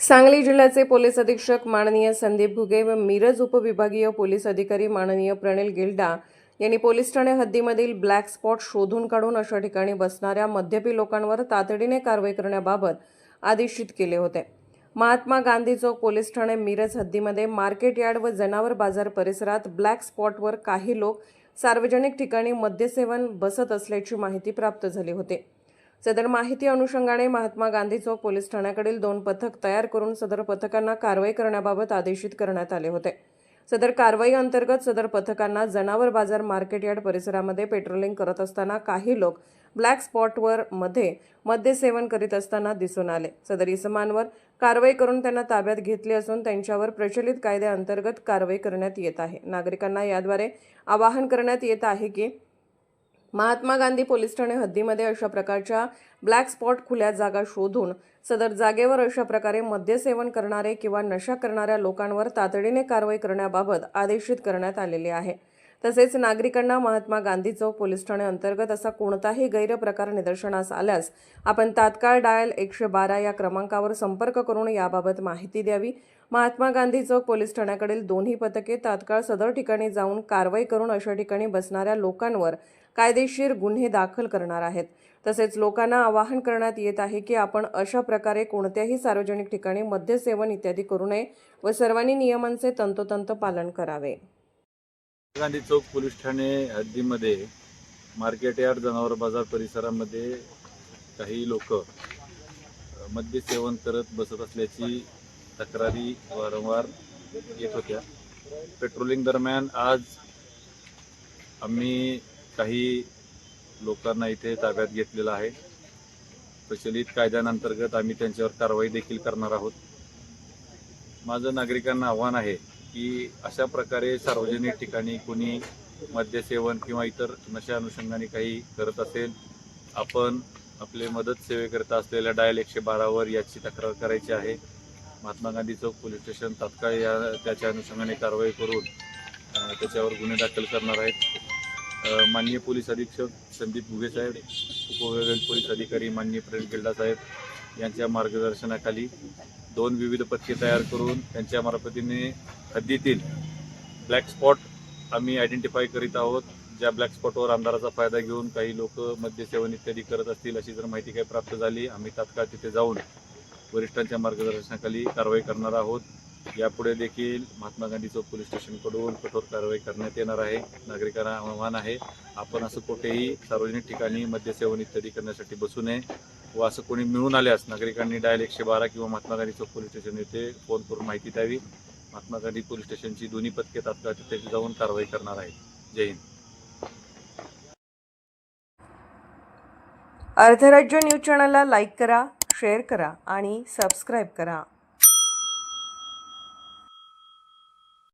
सांगली जिल्ह्याचे पोलीस अधीक्षक माननीय संदीप भुगे व मिरज उपविभागीय पोलीस अधिकारी माननीय प्रणिल गिल्डा यांनी पोलीस ठाणे हद्दीमधील ब्लॅक स्पॉट शोधून काढून अशा ठिकाणी बसणाऱ्या मद्यपी लोकांवर तातडीने कारवाई करण्याबाबत आदेशित केले होते. महात्मा गांधी चौक पोलीस ठाणे मिरज हद्दीमध्ये मार्केट यार्ड व जनावर बाजार परिसरात ब्लॅक स्पॉटवर काही लोक सार्वजनिक ठिकाणी मद्यसेवन बसत असल्याची माहिती प्राप्त झाली होती. सदर माहिती अनुषंगाने महात्मा गांधी चौक पोलीस ठाण्याकडील दोन पथक तयार करून सदर पथकांना कारवाई करण्याबाबत आदेशित करण्यात आले होते. सदर कारवाई अंतर्गत सदर पथकांना जनावर बाजार मार्केट यार्ड परिसरामध्ये पेट्रोलिंग करत असताना काही लोक ब्लॅक स्पॉटवर मध्ये मद्यसेवन करीत असताना दिसून आले. सदर इसमांवर कारवाई करून त्यांना ताब्यात घेतले असून त्यांच्यावर प्रचलित कायद्याअंतर्गत कारवाई करण्यात येत आहे. नागरिकांना याद्वारे आवाहन करण्यात येत आहे की महात्मा गांधी पोलीस ठाणे हद्दीमध्ये अशा प्रकारच्या ब्लॅक स्पॉट खुल्या जागा शोधून सदर जागेवर अशा प्रकारे मद्यसेवन करणारे किंवा नशा करणाऱ्या लोकांवर तातडीने कारवाई करण्याबाबत आदेशित करण्यात आलेले आहे. तसेच नागरिकांना महात्मा गांधी चौक पोलीस ठाणे अंतर्गत असा कोणताही गैरप्रकार निदर्शनास आल्यास आपण तात्काळ डायल एकशे बारा या क्रमांकावर संपर्क करून याबाबत माहिती द्यावी. महात्मा गांधी चौक पोलीस ठाण्याकडील दोन्ही पथके तात्काळ सदर ठिकाणी जाऊन कारवाई करून अशा ठिकाणी बसणाऱ्या लोकांवर कायदेशीर गुन्हे दाखल करणार आहेत. तसेच लोकांना आवाहन करण्यात येत आहे की आपण अशा प्रकारे कोणत्याही सार्वजनिक ठिकाणी मद्यसेवन इत्यादी करू नये व सर्वांनी नियमांचे तंतोतंत पालन करावे. गांधी चौक पोलीस ठाणे हद्दीमध्ये मार्केट यार्ड जनावर बाजार परिसरामध्ये काही लोक मद्यसेवन करत बसत असल्याची तक्रारी वारंवार येत होत्या. पेट्रोलिंग दरम्यान आज आम्ही काही लोकांना इथे ताब्यात घेतलेलं आहे. प्रचलित कायद्याअंतर्गत आम्ही त्यांच्यावर कारवाई देखील करणार आहोत. माझं नागरिकांना आव्हान आहे की अशा प्रकारे सार्वजनिक ठिकाणी कोणी मद्यसेवन किंवा इतर नशा अनुषंगाने काही करत असेल आपण आपले मदत सेवेकरिता असलेल्या डायल एकशे बारावर याची तक्रार करायची आहे. महात्मा गांधी चौक पोलीस स्टेशन तात्काळ या त्याच्या अनुषंगाने कारवाई करून त्याच्यावर गुन्हे दाखल करणार आहेत. माननीय पोलीस अधीक्षक संदीप घुगे साहेब उपविभागीय पोलीस अधिकारी माननीय प्रेम गिल्डा साहेब यांच्या मार्गदर्शनाखाली दोन विविध पथके तयार करून त्यांच्या मार्फतीने हद्दीतील ब्लॅक स्पॉट आम्ही आयडेंटिफाय करीत आहोत. ज्या ब्लॅक स्पॉटवर आमदाराचा फायदा घेऊन काही लोक मद्यसेवन इत्यादी करत असतील अशी जर माहिती काही प्राप्त झाली आम्ही तात्काळ तिथे जाऊन वरिष्ठांच्या मार्गदर्शनाखाली कारवाई करणार आहोत. यापुढे देखील महात्मा गांधी चौक पोलीस स्टेशनकडून कठोर कारवाई करण्यात येणार आहे. नागरिकांना आव्हान आहे. आपण असं कुठेही सार्वजनिक ठिकाणी मद्यसेवन इत्यादी करण्यासाठी बसू नये व असं कोणी मिळून आल्यास नागरिकांनी डायल एकशे बारा किंवा महात्मा गांधी चौक पोलीस स्टेशन येथे फोन करून माहिती द्यावी. महात्मा गांधी पोलीस स्टेशनची दोन्ही पथके तात्काळ तिथे जाऊन कारवाई करणार आहेत. जय हिंद. अर्धराज्य न्यूज चॅनलला लाईक करा शेअर करा आणि सबस्क्राईब करा.